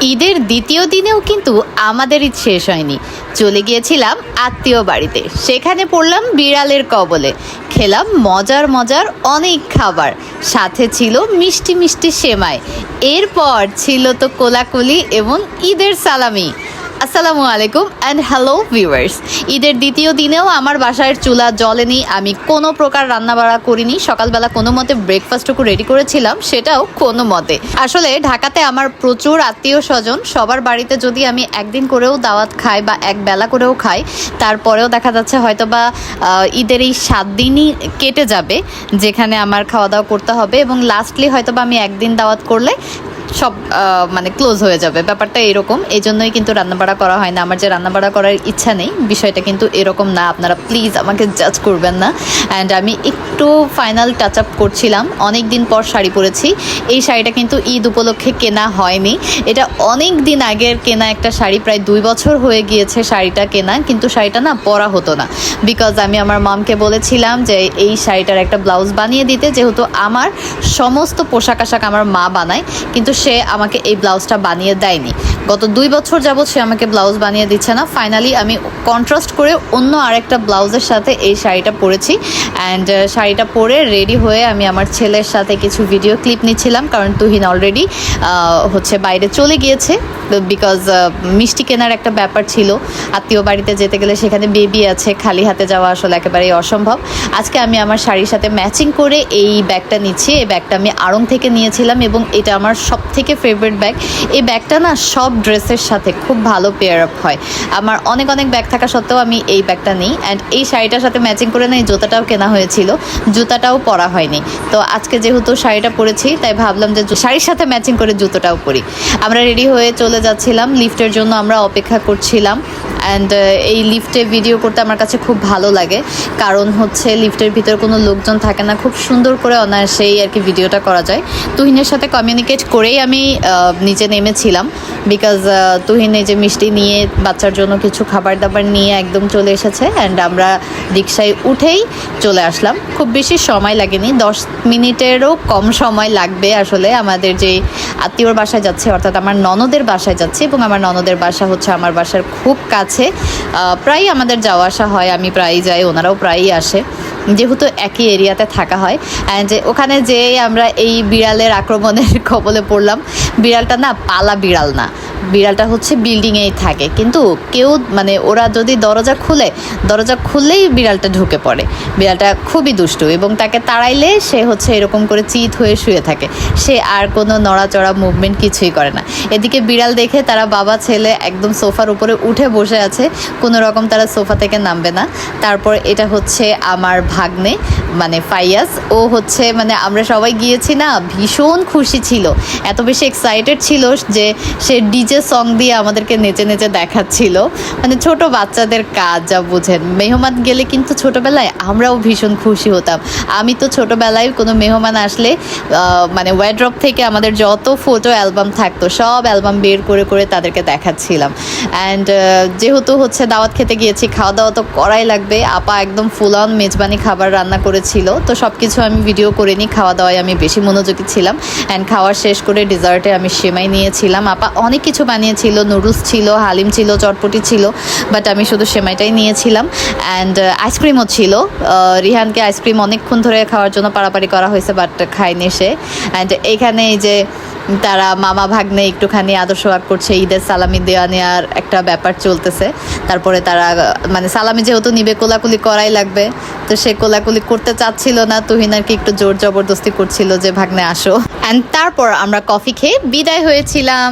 ঈদের দ্বিতীয় দিনেও কিন্তু আমাদের ঈদ শেষ হয়নি। চলে গিয়েছিলাম আত্মীয় বাড়িতে। সেখানে পড়লাম বিড়ালের কবলে। খেলাম মজার মজার অনেক খাবার। সাথে ছিল মিষ্টি মিষ্টি সেমাই। এরপর ছিল তো কোলাকুলি এবং ঈদের সালামি। আসসালামু আলাইকুম অ্যান্ড হ্যালো ভিউয়ার্স ঈদের দ্বিতীয় দিনেও আমার বাসার চুলা জ্বলেনি আমি কোনো প্রকার রান্নাবাড়া করিনি, সকালবেলা কোনো মতে ব্রেকফাস্টটুকু রেডি করেছিলাম, সেটাও কোনো মতে। আসলে ঢাকাতে আমার প্রচুর আত্মীয় স্বজন, সবার বাড়িতে যদি আমি একদিন করেও দাওয়াত খাই বা এক বেলা করেও খাই, তারপরেও দেখা যাচ্ছে হয়তো বা ঈদের এই সাত দিনই কেটে যাবে, যেখানে আমার খাওয়া দাওয়া করতে হবে এবং লাস্টলি হয়তো বা আমি একদিন দাওয়াত করলে সব মানে ক্লোজ হয়ে যাবে। ব্যাপারটা এরকম। এই জন্যই কিন্তু রান্নাবাড়া করা হয় না। আমার যে রান্নাবাড়া করার ইচ্ছা নেই, বিষয়টা কিন্তু এরকম না। আপনারা প্লিজ আমাকে জাজ করবেন না। অ্যান্ড আমি একটু ফাইনাল টাচ আপ করছিলাম। অনেক দিন পর শাড়ি পরেছি। এই শাড়িটা কিন্তু ঈদ উপলক্ষে কেনা হয়নি। এটা অনেক দিন আগের কেনা একটা শাড়ি। প্রায় দুই বছর হয়ে গিয়েছে শাড়িটা কেনা। কিন্তু শাড়িটা না পরা হতো না। বিকজ আমি আমার মামকে বলেছিলাম যে, এই শাড়িটার একটা ব্লাউজ বানিয়ে দিতে। যেহেতু আমার সমস্ত পোশাক আশাক আমার মা বানায়। কিন্তু সে আমাকে এই ব্লাউজটা বানিয়ে দেয়নি। গত দুই বছর যাবৎ সে আমাকে ব্লাউজ বানিয়ে দিচ্ছে না। ফাইনালি আমি কন্ট্রাস্ট করে অন্য আরেকটা ব্লাউজের সাথে এই শাড়িটা পরেছি। অ্যান্ড শাড়িটা পরে রেডি হয়ে আমি আমার ছেলের সাথে কিছু ভিডিও ক্লিপ নিচ্ছিলাম। কারণ তুহিন অলরেডি হচ্ছে বাইরে চলে গিয়েছে। বিকজ মিষ্টি কেনার একটা ব্যাপার ছিল। আত্মীয় বাড়িতে যেতে গেলে সেখানে বেবি আছে, খালি হাতে যাওয়া আসলে একেবারেই অসম্ভব। আজকে আমি আমার শাড়ির সাথে ম্যাচিং করে এই ব্যাগটা নিচ্ছি। এই ব্যাগটা আমি আড়ং থেকে নিয়েছিলাম এবং এটা আমার সব থেকে ফেভারিট ব্যাগ এই ব্যাগটা না সব ড্রেসের সাথে খুব ভালো পেয়ার আপ হয়। আমার অনেক অনেক ব্যাগ থাকা সত্ত্বেও আমি এই ব্যাগটা নিই। অ্যান্ড এই শাড়িটার সাথে ম্যাচিং করে না, এই জুতাটাও কেনা হয়েছিল। জুতাটাও পরা হয়নি। তো আজকে যেহেতু শাড়িটা পরেছি, তাই ভাবলাম যে শাড়ির সাথে ম্যাচিং করে জুতোটাও পরি। আমরা রেডি হয়ে চলে যাচ্ছিলাম, লিফটের জন্য আমরা অপেক্ষা করছিলাম। অ্যান্ড এই লিফটে ভিডিও করতে আমার কাছে খুব ভালো লাগে। কারণ হচ্ছে লিফটের ভিতরে কোনো লোকজন থাকে না। খুব সুন্দর করে অনায়াসেই আর কি ভিডিওটা করা যায়। তুহিনের সাথে কমিউনিকেট করেই আমি নিচে নেমেছিলাম। বিকজ তুহিন এই যে মিষ্টি নিয়ে বাচ্চার জন্য কিছু খাবার দাবার নিয়ে একদম চলে এসেছে। অ্যান্ড আমরা রিক্সায় উঠেই চলে আসলাম। খুব বেশি সময় লাগেনি। দশ মিনিটেরও কম সময় লাগবে আসলে আমাদের যে আত্মীয়র বাসায় যাচ্ছে, অর্থাৎ আমার ননদের বাসায় যাচ্ছে এবং আমার ননদের বাসা হচ্ছে আমার বাসার খুব কাছে। প্রায় আমাদের যাওয়া আসা হয়, আমি প্রায়ই যাই, ওনারাও প্রায়ই আসে। যেহেতু একই এরিয়াতে থাকা হয় অ্যান্ড ওখানে যেয়ে আমরা এই বিড়ালের আক্রমণের কবলে পড়লাম। বিড়ালটা না পালা বিড়াল না। বিড়ালটা হচ্ছে বিল্ডিংয়েই থাকে। কিন্তু কেউ মানে ওরা যদি দরজা খুলে, দরজা খুললেই বিড়ালটা ঢুকে পড়ে। বিড়ালটা খুবই দুষ্টু এবং তাকে তাড়াইলে সে হচ্ছে এরকম করে চিত হয়ে শুয়ে থাকে। সে আর কোনো নড়াচড়া মুভমেন্ট কিছুই করে না। এদিকে বিড়াল দেখে তারা বাবা, ছেলে একদম সোফার উপরে উঠে বসে আছে। কোনো রকম তারা সোফা থেকে নামবে না। তারপর এটা হচ্ছে আমার ভাগ্নে মানে ফাইয়াস। ও হচ্ছে মানে আমরা সবাই গিয়েছি না, ভীষণ খুশি ছিল। এত বেশি এক্সাইটেড ছিল যে সে ডিজে সং দিয়ে আমাদেরকে নেচে নেচে দেখাচ্ছিল। মানে ছোট বাচ্চাদের কাজ, যা বুঝেন। মেহমান গেলে কিন্তু ছোটবেলায় আমরাও ভীষণ খুশি হতাম। আমি তো ছোটবেলায় কোনো মেহমান আসলে মানে ওয়ার্ড্রপ থেকে আমাদের যত ফটো অ্যালবাম থাকতো, সব অ্যালবাম বের করে করে তাদেরকে দেখাচ্ছিলাম। অ্যান্ড যেহেতু হচ্ছে দাওয়াত খেতে গিয়েছি খাওয়া দাওয়া তো করাই লাগবে। আপা একদম ফুল অন মেজবানি খাবার রান্না করেছিল। তো সব কিছু আমি ভিডিও করে নিই খাওয়া দাওয়ায় আমি বেশি মনোযোগী ছিলাম। অ্যান্ড খাওয়ার শেষ করে ডিজার্টে আমি সেমাই নিয়েছিলাম। আপা অনেক কিছু বানিয়েছিল, নুডলস ছিল, হালিম ছিল, চটপটি ছিল বাট আমি শুধু সেমাইটাই নিয়েছিলাম। অ্যান্ড আইসক্রিমও ছিল। রিহানকে আইসক্রিম অনেকক্ষণ ধরে খাওয়ার জন্য পাড়াপাড়ি করা হয়েছে বাট খায়নি সে। অ্যান্ড এইখানে এই যে তারা মামা ভাগ্নে একটুখানি আদর্শ আগ করছে, ঈদের সালামি দেওয়া নেওয়ার একটা ব্যাপার চলতেছে। তারপরে তারা মানে সালামি যেহেতু নিবে, কোলাকুলি করাই লাগবে। তো সে কোলাকুলি করতে চাচ্ছিল না। তুহিন আর কি একটু জোর জবরদস্তি করছিল যে, ভাগ্নে, আসো। অ্যান্ড তারপর আমরা কফি খেয়ে বিদায় হয়েছিলাম।